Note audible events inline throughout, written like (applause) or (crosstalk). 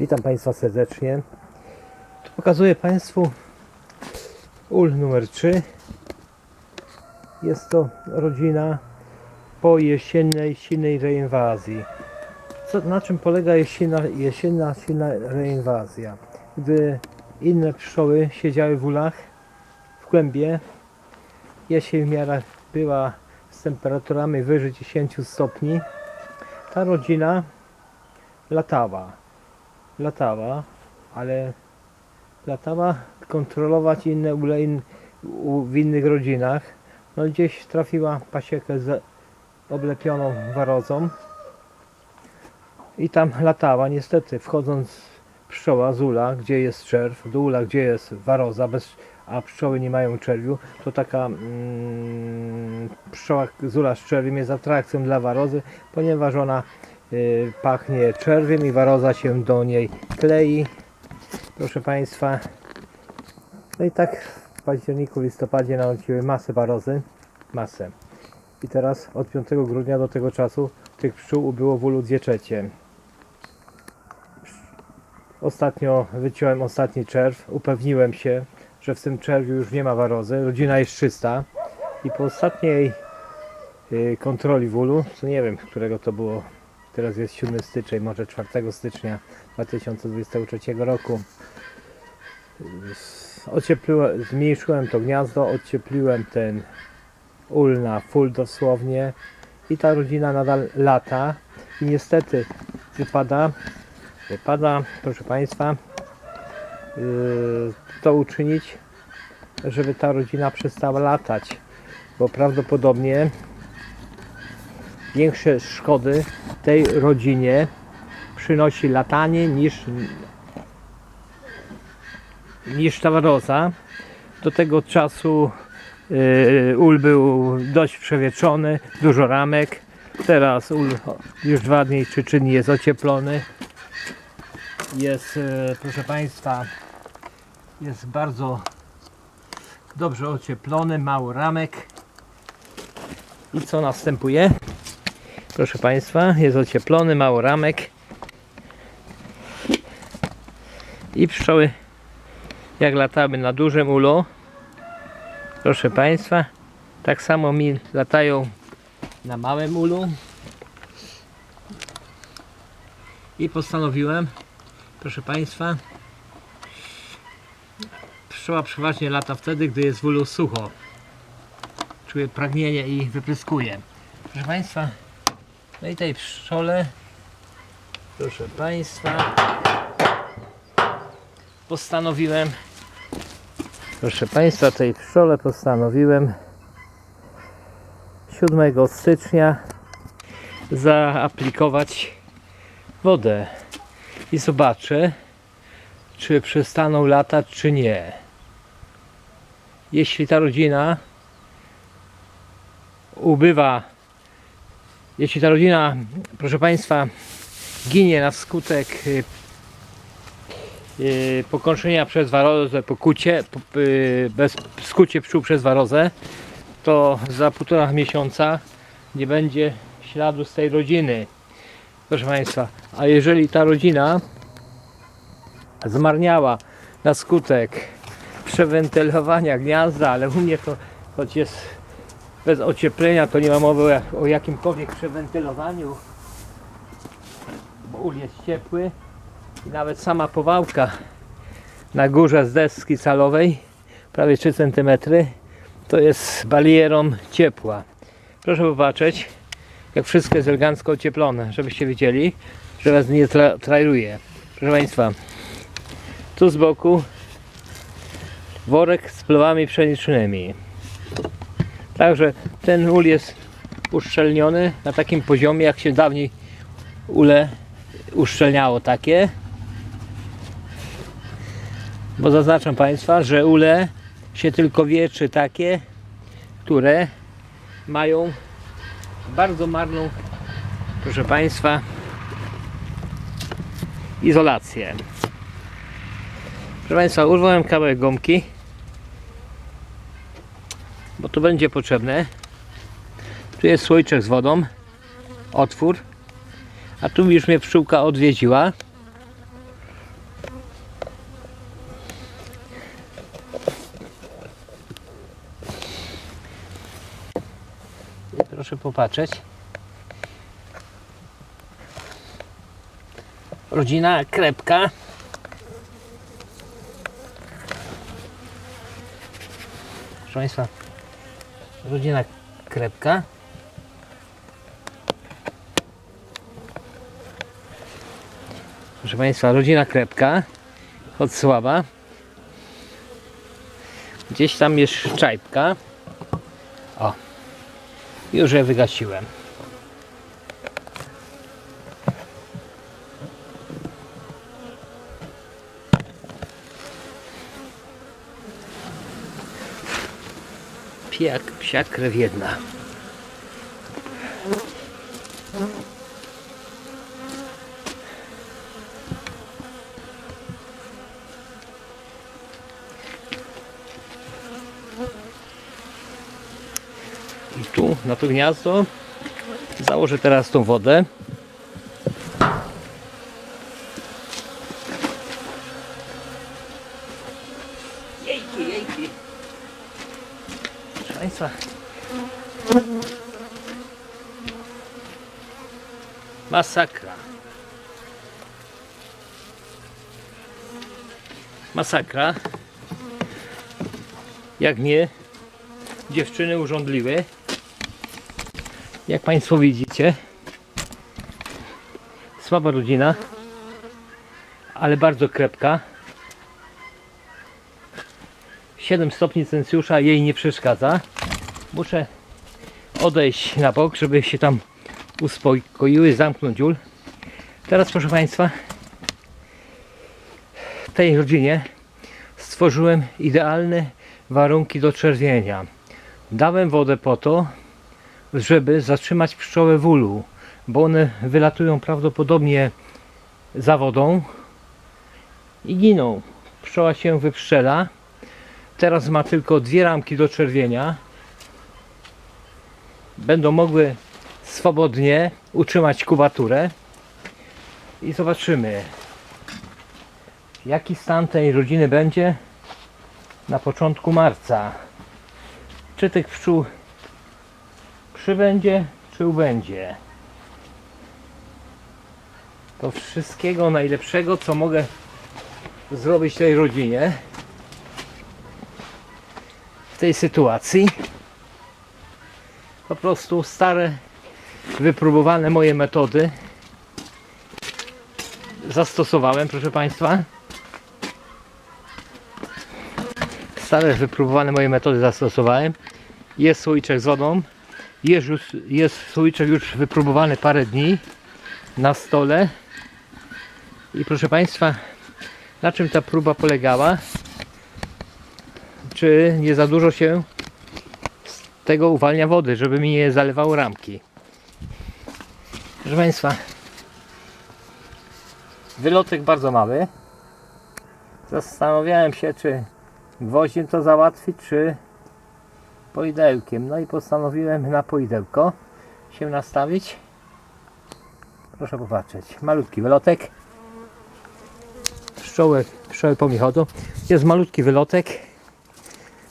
Witam Państwa serdecznie. Tu pokazuję Państwu ul numer 3. Jest to rodzina po jesiennej silnej reinwazji. Co, na czym polega jesienna, jesienna silna reinwazja? Gdy inne pszczoły siedziały w ulach, w głębie, jesień w miarę była z temperaturami wyżej 10 stopni, ta rodzina latała. Latała, ale latała kontrolować inne ule in, u, w innych rodzinach. No gdzieś trafiła pasiekę z oblepioną warozą i tam latała. Niestety wchodząc pszczoła z ula, gdzie jest czerw, do ula, gdzie jest waroza, bez, a pszczoły nie mają czerwiu, to taka mm, pszczoła z ula z czerwiem jest atrakcją dla warozy, ponieważ ona pachnie czerwiem i waroza się do niej klei. Proszę Państwa. No i tak w październiku, listopadzie narodziły masę warozy. Masę. I teraz od 5 grudnia do tego czasu tych pszczół ubyło w ulu dwie trzecie. Ostatnio wyciąłem ostatni czerw. Upewniłem się, że w tym czerwiu już nie ma warozy. Rodzina jest czysta. I po ostatniej y, kontroli w ulu, co nie wiem, którego to było, teraz jest 7 styczeń, może 4 stycznia 2023 roku. Ociepliłem, zmniejszyłem to gniazdo, ociepliłem ten ul na full dosłownie i ta rodzina nadal lata i niestety wypada, wypada proszę Państwa yy, to uczynić, żeby ta rodzina przestała latać, bo prawdopodobnie większe szkody tej rodzinie przynosi latanie niż niż ta waroza. Do tego czasu yy, ul był dość przewietrzony, dużo ramek. Teraz ul już dwa dni czy trzy dni jest ocieplony. Jest, yy, proszę Państwa, jest bardzo dobrze ocieplony, mało ramek. I co następuje? Proszę Państwa, jest ocieplony, mało ramek. I pszczoły jak latały na dużym ulu proszę Państwa tak samo mi latają na małym ulu. I postanowiłem proszę Państwa pszczoła przeważnie lata wtedy gdy jest w ulu sucho. Czuje pragnienie i wypryskuje proszę Państwa no i tej pszczole proszę Państwa postanowiłem Proszę Państwa, tej pszczole postanowiłem 7 stycznia zaaplikować wodę i zobaczę, czy przestaną latać, czy nie. Jeśli ta rodzina ubywa, jeśli ta rodzina, proszę Państwa, ginie na skutek y, yy, pokąszenia przez warozę, pokucie, po, yy, bez skucie pszczół przez warozę, to za półtora miesiąca nie będzie śladu z tej rodziny. Proszę Państwa, a jeżeli ta rodzina zmarniała na skutek przewentylowania gniazda, ale u mnie to choć jest bez ocieplenia, to nie ma mowy o, jak- o jakimkolwiek przewentylowaniu, bo ul jest ciepły, i nawet sama powałka na górze z deski calowej, prawie 3 cm, to jest barierą ciepła. Proszę popatrzeć, jak wszystko jest elegancko ocieplone, żebyście wiedzieli, że was nie tra trajruje. Proszę Państwa, tu z boku worek z plowami pszenicznymi. Także ten ul jest uszczelniony na takim poziomie, jak się dawniej ule uszczelniało takie. Bo zaznaczam Państwa, że ule się tylko wietrzy takie, które mają bardzo marną, proszę Państwa, izolację. Proszę Państwa, urwałem kawałek gumki, bo to będzie potrzebne. Tu jest słoiczek z wodą. Otwór. A tu już mnie pszczółka odwiedziła. Proszę popatrzeć. Rodzina krepka. Proszę Państwa rodzina krepka. Proszę Państwa, rodzina krepka od słaba. Gdzieś tam jest szczajpka. O, już je wygasiłem. Pijak, psiak, krew jedna. I tu na to gniazdo założę teraz tą wodę. Masakra. Masakra. Jak nie, dziewczyny urządliwe. Jak Państwo widzicie, słaba rodzina, ale bardzo krepka. 7 stopni Celsjusza jej nie przeszkadza. Muszę odejść na bok, żeby się tam uspokoiły, zamknąć ul. Teraz proszę Państwa, tej rodzinie stworzyłem idealne warunki do czerwienia. Dałem wodę po to, żeby zatrzymać pszczoły w ulu, bo one wylatują prawdopodobnie za wodą i giną. Pszczoła się wyprzela. Teraz ma tylko dwie ramki do czerwienia. Będą mogły swobodnie utrzymać kubaturę i zobaczymy jaki stan tej rodziny będzie na początku marca. Czy tych pszczół przybędzie, czy ubędzie. To wszystkiego najlepszego, co mogę zrobić tej rodzinie w tej sytuacji. Po prostu stare, wypróbowane moje metody zastosowałem, proszę Państwa. Stare, wypróbowane moje metody zastosowałem. Jest słoiczek z wodą. Jest, już, jest słoiczek już wypróbowany parę dni na stole. I proszę Państwa, na czym ta próba polegała? Czy nie za dużo się z tego uwalnia wody, żeby mi nie zalewało ramki? Proszę Państwa, wylotek bardzo mały. Zastanawiałem się, czy gwoździem to załatwić, czy poidełkiem. No i postanowiłem na poidełko się nastawić. Proszę popatrzeć. Malutki wylotek. Pszczoły, pszczoły po mi chodzą. Jest malutki wylotek.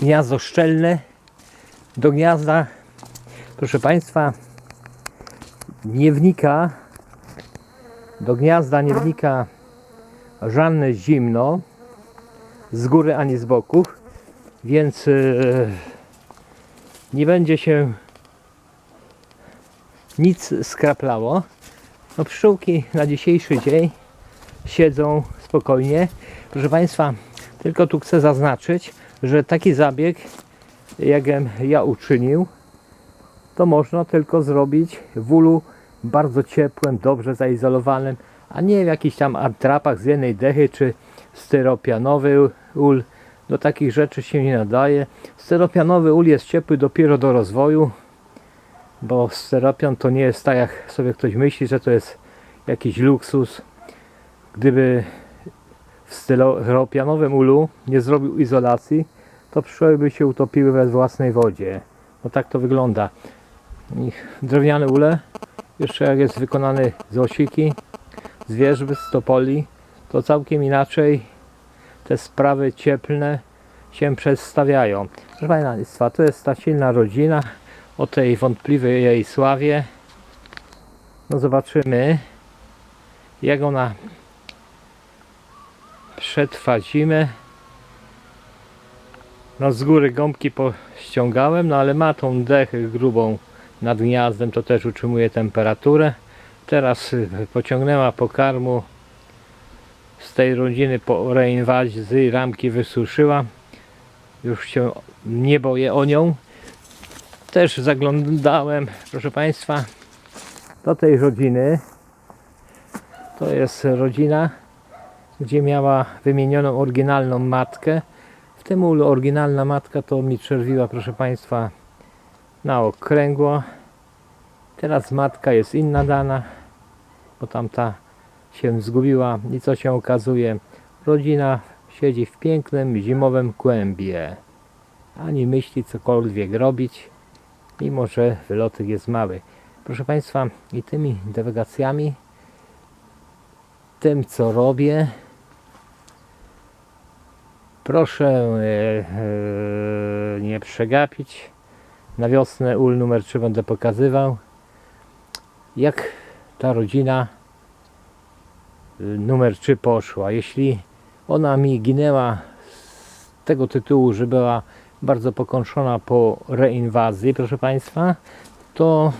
Gniazdo szczelne. Do gniazda, proszę Państwa, nie wnika. Do gniazda nie wnika żadne zimno z góry ani z boków, więc e, nie będzie się nic skraplało. No pszczółki na dzisiejszy dzień siedzą spokojnie. Proszę Państwa, tylko tu chcę zaznaczyć, że taki zabieg, jakem ja uczynił, to można tylko zrobić w ulu bardzo ciepłym, dobrze zaizolowanym, a nie w jakichś tam atrapach z jednej dechy czy styropianowy ul. Do takich rzeczy się nie nadaje. Styropianowy ul jest ciepły dopiero do rozwoju, bo styropian to nie jest tak jak sobie ktoś myśli, że to jest jakiś luksus. Gdyby w styropianowym ulu nie zrobił izolacji, to pszczoły by się utopiły we własnej wodzie. No tak to wygląda. Drewniane ule, jeszcze jak jest wykonany z osiki, z wierzby, z topoli, to całkiem inaczej te sprawy cieplne się przedstawiają. Proszę Państwa, to jest ta silna rodzina o tej wątpliwej jej sławie. No zobaczymy, jak ona przetrwa zimę. No z góry gąbki pościągałem, no ale ma tą dechę grubą nad gniazdem, to też utrzymuje temperaturę. Teraz y, pociągnęła pokarmu z tej rodziny po reinwazji, ramki wysuszyła. Już się nie boję o nią. Też zaglądałem, proszę Państwa, do tej rodziny. To jest rodzina, gdzie miała wymienioną oryginalną matkę. W tym ulu oryginalna matka to mi czerwiła, proszę Państwa, na okręgło. Teraz matka jest inna dana, bo tamta się zgubiła i co się okazuje, rodzina siedzi w pięknym zimowym kłębie. Ani myśli cokolwiek robić, mimo że wylotek jest mały. Proszę Państwa, i tymi dewagacjami, tym co robię, proszę e, e, nie przegapić. Na wiosnę ul numer 3 będę pokazywał, jak ta rodzina y, numer 3 poszła. Jeśli ona mi ginęła z tego tytułu, że była bardzo pokąszona po reinwazji, proszę Państwa, to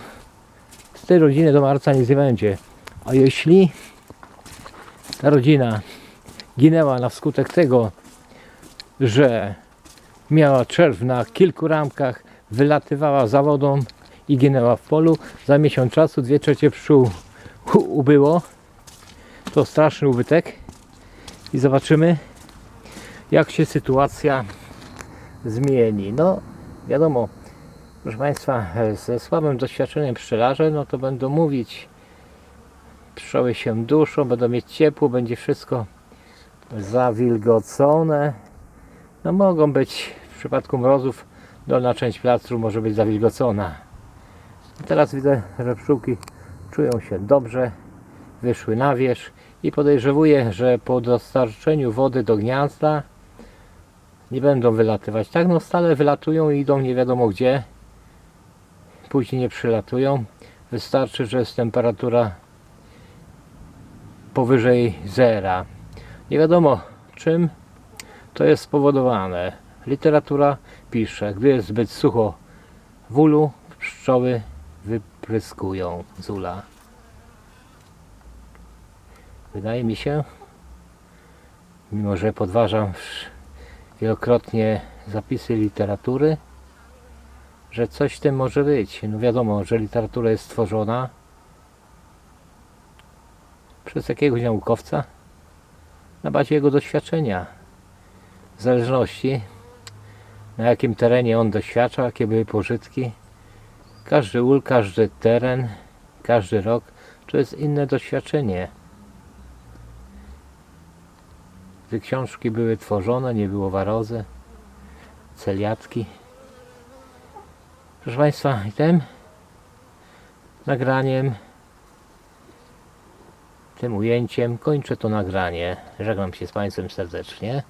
z tej rodziny do marca nic nie będzie. A jeśli ta rodzina ginęła na wskutek tego, że miała czerw na kilku ramkach, wylatywała za wodą i ginęła w polu, za miesiąc czasu dwie trzecie pszczół (laughs) ubyło. To straszny ubytek i zobaczymy jak się sytuacja zmieni. No wiadomo, proszę Państwa, ze słabym doświadczeniem pszczelarze, no to będą mówić pszczoły się duszą, będą mieć ciepło, będzie wszystko zawilgocone. No mogą być w przypadku mrozów dolna część plastru może być zawilgocona. Teraz widzę, że pszczółki czują się dobrze, wyszły na wierzch i podejrzewuję, że po dostarczeniu wody do gniazda nie będą wylatywać. Tak, no stale wylatują i idą nie wiadomo gdzie. Później nie przylatują. Wystarczy, że jest temperatura powyżej zera. Nie wiadomo czym to jest spowodowane. Literatura pisze, gdy jest zbyt sucho w ulu, pszczoły wypryskują z ula. Wydaje mi się, mimo że podważam wielokrotnie zapisy literatury, że coś w tym może być. No wiadomo, że literatura jest stworzona przez jakiegoś naukowca na bazie jego doświadczenia. W zależności na jakim terenie on doświadczał, jakie były pożytki. Każdy ul, każdy teren, każdy rok to jest inne doświadczenie. Gdy książki były tworzone, nie było warozy, celiatki. Proszę Państwa, i tym nagraniem, tym ujęciem kończę to nagranie. Żegnam się z Państwem serdecznie.